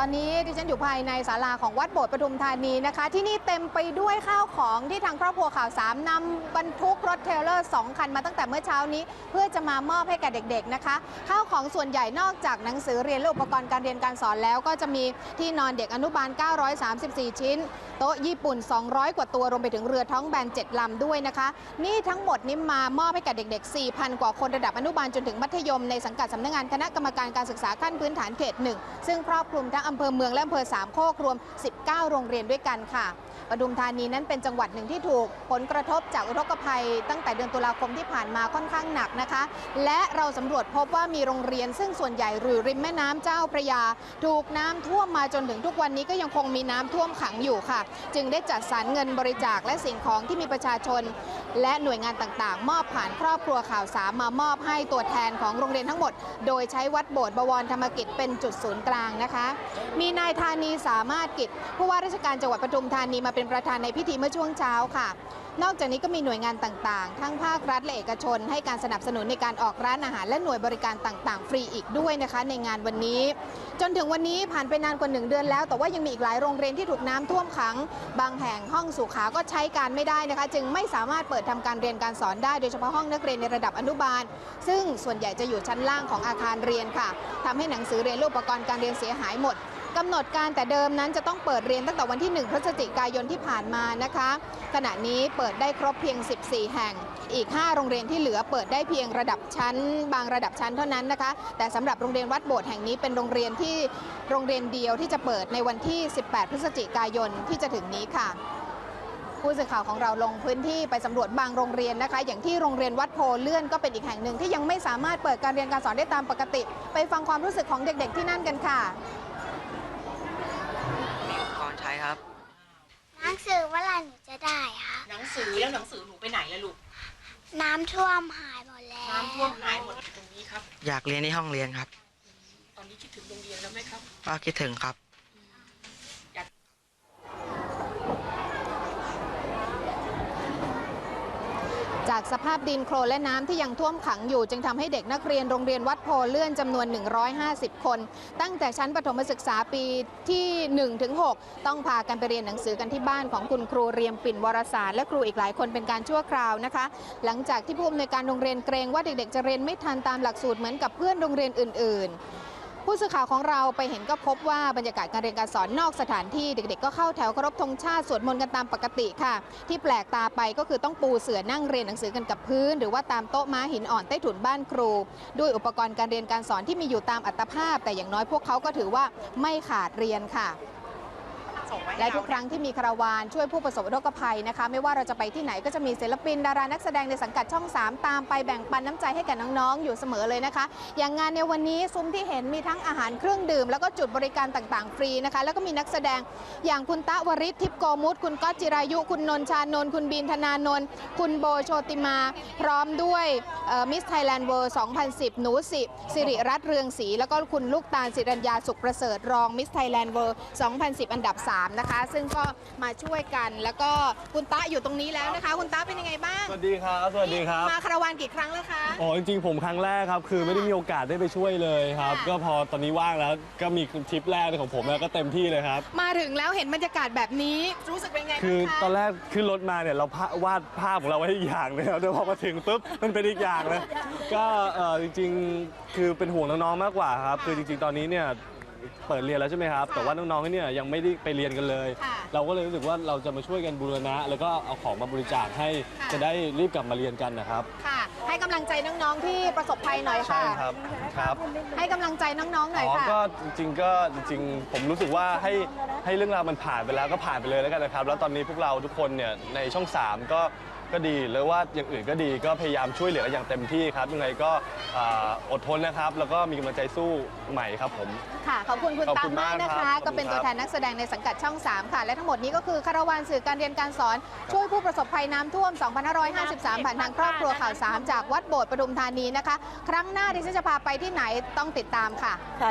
ตอนนี้ดิฉันอยู่ภายในศาลาของวัดโบสถ์ปทุมธานีนะคะ ที่นี่เต็มไปด้วยข้าวของที่ทางครอบครัวข่าวสามนำบรรทุกรถเทลเลอร์ 2 คันมาตั้งแต่เมื่อเช้านี้ เพื่อจะมามอบให้แก่เด็กๆนะคะ ข้าวของส่วนใหญ่นอกจากหนังสือเรียนและอุปกรณ์การเรียนการสอนแล้วก็จะมีที่นอนเด็กอนุบาล 934 ชิ้น โต๊ะญี่ปุ่น 200 กว่าตัวรวมไปถึงเรือท้องแบน7ลำด้วยนะคะ นี่ทั้งหมดนี้มามอบให้แก่เด็ก ๆ 4,000 กว่าคนระดับอนุบาลจนถึงมัธยมในสังกัดสำนักงานคณะกรรมการการศึกษาขั้นพื้นฐานเขตหนึ่งซึ่งครอบคลุมทั้งอำเภอเมืองและอำเภอสามโคกรวม 19 โรงเรียนด้วยกันค่ะ ปทุมธานีนั้นเป็นจังหวัดหนึ่งที่ถูกผลกระทบจากอุทกภัย ตั้งแต่เดือนตุลาคมที่ผ่านมาค่อนข้างหนักนะคะ และเราสำรวจพบว่ามีโรงเรียน ซึ่งส่วนใหญ่อยู่ริมแม่น้ำเจ้าพระยา ถูกน้ำท่วมมาจนถึงทุกวันนี้ก็ยังคงมีน้ำท่วมขังอยู่ค่ะ จึงได้จัดสรรเงินบริจาคและสิ่งของที่มีประชาชน และหน่วยงานต่างๆ มอบผ่านครอบครัวข่าวสามมามอบให้ตัวแทนของโรงเรียนทั้งหมด โดยใช้วัดโบสถ์บวรธรรมกิจเป็นจุดศูนย์กลางนะคะ มีนายธานีสามารถกิจผู้ว่าราชการจังหวัดปทุมธานีมาเป็นประธานในพิธีเมื่อช่วงเช้าค่ะ นอกจากนี้ก็มีหน่วยงานต่างๆ ทั้งภาครัฐและเอกชน ให้การสนับสนุนในการออกร้านอาหารและหน่วยบริการต่างๆ ฟรีอีกด้วยนะคะ ในงานวันนี้ จนถึงวันนี้ผ่านไปนานกว่าหนึ่งเดือนแล้ว แต่ว่ายังมีอีกหลายโรงเรียนที่ถูกน้ำท่วมขัง บางแห่งห้องสุขาก็ใช้การไม่ได้นะคะ จึงไม่สามารถเปิดทำการเรียนการสอนได้โดยเฉพาะห้องนักเรียนในระดับอนุบาล ซึ่งส่วนใหญ่จะอยู่ชั้นล่างของอาคารเรียนค่ะทำให้หนังสือเรียนและอุปกรณ์การเรียนเสียหายหมด กำหนดการแต่เดิมนั้นจะต้องเปิดเรียนตั้งแต่วันที่ 1 พฤศจิกายนที่ผ่านมานะคะ ขณะนี้เปิดได้ครบเพียง 14 แห่ง อีก 5 โรงเรียนที่เหลือเปิดได้เพียงระดับชั้น บางระดับชั้นเท่านั้นนะคะ แต่สำหรับโรงเรียนวัดโบสถ์แห่งนี้เป็นโรงเรียนที่โรงเรียนเดียวที่จะเปิดในวันที่ 18 พฤศจิกายนที่จะถึงนี้ค่ะผู้สื่อข่าวของเราลงพื้นที่ไปสำรวจบางโรงเรียนนะคะ อย่างที่โรงเรียนวัดโพเลื่อนก็เป็นอีกแห่งหนึ่งที่ยังไม่สามารถเปิดการเรียนการสอนได้ตามปกติ ไปฟังความรู้สึกของเด็กๆที่นั่นกันค่ะ อุปกรณ์ใช้ครับ หนังสือเมื่อไหร่หนูจะได้คะหนังสือแล้วหนังสือหนูไปไหนล่ะลูก น้ำท่วมหายหมดแล้ว น้ำท่วมหายหมดตรงนี้ครับ อยากเรียนที่ห้องเรียนครับ ตอนนี้คิดถึงโรงเรียนแล้วไหมครับ ก็คิดถึงครับ จากสภาพดินโคลนและน้ำที่ยังท่วมขังอยู่ จึงทำให้เด็กนักเรียนโรงเรียนวัดโพเลื่อนจำนวน 150 คน ตั้งแต่ชั้นประถมศึกษาปีที่1ถึง6ต้องพากันไปเรียนหนังสือกันที่บ้านของคุณครูเรียมปิ่นวรสารและครูอีกหลายคนเป็นการชั่วคราวนะคะ หลังจากที่ผู้อำนวยการโรงเรียนเกรงว่าเด็กๆจะเรียนไม่ทันตามหลักสูตรเหมือนกับเพื่อนโรงเรียนอื่น ๆ ผู้สื่อข่าวของเราไปเห็นก็พบว่าบรรยากาศการเรียนการสอนนอกสถานที่เด็กๆ ก็เข้าแถวเคารพธงชาติสวดมนต์กันตามปกติค่ะ ที่แปลกตาไปก็คือต้องปูเสื่อนั่งเรียนหนังสือกันกับพื้น หรือว่าตามโต๊ะม้าหินอ่อนใต้ถุนบ้านครู ด้วยอุปกรณ์การเรียนการสอนที่มีอยู่ตามอัตภาพ แต่อย่างน้อยพวกเขาก็ถือว่าไม่ขาดเรียนค่ะ และทุกเราครั้งที่มีคาราวานช่วยผู้ประสบอุทกภัยนะคะ ไม่ว่าเราจะไปที่ไหนก็จะมีศิลปินดารานักแสดงในสังกัดช่อง 3 ตามไปแบ่งปันน้ำใจให้แก่น้องๆอยู่เสมอเลยนะคะ อย่างงานในวันนี้ซุ้มที่เห็นมีทั้งอาหารเครื่องดื่ม แล้วก็จุดบริการต่างๆ ฟรีนะคะ แล้วก็มีนักแสดงอย่างคุณตะวริศทิพย์โกมุตคุณก๊อตจิรายุ คุณนนท์ชานนท์คุณบีนธนานนท์คุณโบโชติมา พร้อมด้วยมิสไทยแลนด์เวิร์2010 หนูสิสิริรัตน์เรืองศรีแล้วก็คุณลูกตาลสิรัญญาสุขประเสริฐรองมิสไทยแลนด์เวิร์2010 อันดับ3นะคะ ซึ่งก็มาช่วยกัน แล้วก็คุณตะอยู่ตรงนี้แล้วนะคะ คุณตะเป็นยังไงบ้าง สวัสดีครับ สวัสดีครับ มาคาราวานกี่ครั้งแล้วคะ อ๋อ จริงๆ ผมครั้งแรกครับ คือไม่ได้มีโอกาสได้ไปช่วยเลยครับ ค่ะ ก็พอตอนนี้ว่างแล้ว ก็มีทริปแรกของผมแล้วก็เต็มที่เลยครับ มาถึงแล้วเห็นบรรยากาศแบบนี้รู้สึกเป็นไงคือบ้างคะ ตอนแรกขึ้นรถมาเนี่ยเราพะวาดภาพของเราไว้อีกอย่างเลยครับแต่พอมาถึงปุ๊บมันเป็นอีกอย่างเลย ก็เออจริงๆ คือเป็นห่วงน้องๆ มากกว่าครับ คือจริงๆ ตอนนี้เนี่ย เปิดเรียนแล้วใช่ไหมครับ แต่ว่าน้องๆเนี่ยยังไม่ได้ไปเรียนกันเลย ค่ะเราก็เลยรู้สึกว่าเราจะมาช่วยกันบูรณะ แล้วก็เอาของมาบริจาคให้ค่ะ จะได้รีบกลับมาเรียนกันนะครับ ค่ะ ให้กำลังใจน้องๆที่ประสบภัยหน่อยใช่ค่ะครับครับ ให้กำลังใจน้องๆหน่อยอ๋อ ค่ะ ก็จริงๆก็จริงๆ ผมรู้สึกว่าให้ให้เรื่องราวมันผ่านไปแล้วก็ผ่านไปเลยแล้วกันนะครับ แล้วตอนนี้พวกเราทุกคนเนี่ยในช่อง 3 ก็ ก็ดีหรือว่าอย่างอื่นก็ดีก็พยายามช่วยเหลือกันอย่างเต็มที่ครับยังไงก็อ่าอดทนนะครับ แล้วก็มีกำลังใจสู้ใหม่ครับผม ค่ะ ขอบคุณคุณขอบตัคุงณมากมากนะครัคะบก็เป็นขอบคุณตัวครับแทนนักแสดงในสังกัดช่อง 3 ค่ะ และทั้งหมดนี้ก็คือคาราวานสื่อการเรียนการสอน ช่วยผู้ประสบภัยน้ำท่วม 2553 ผ่านทางครอบครัวข่าว 3 จากวัดโบสถ์ปทุมธานีนะคะ ครั้งหน้าดิฉันจะพาไปที่ไหนต้องติดตามค่ะ ค่ะ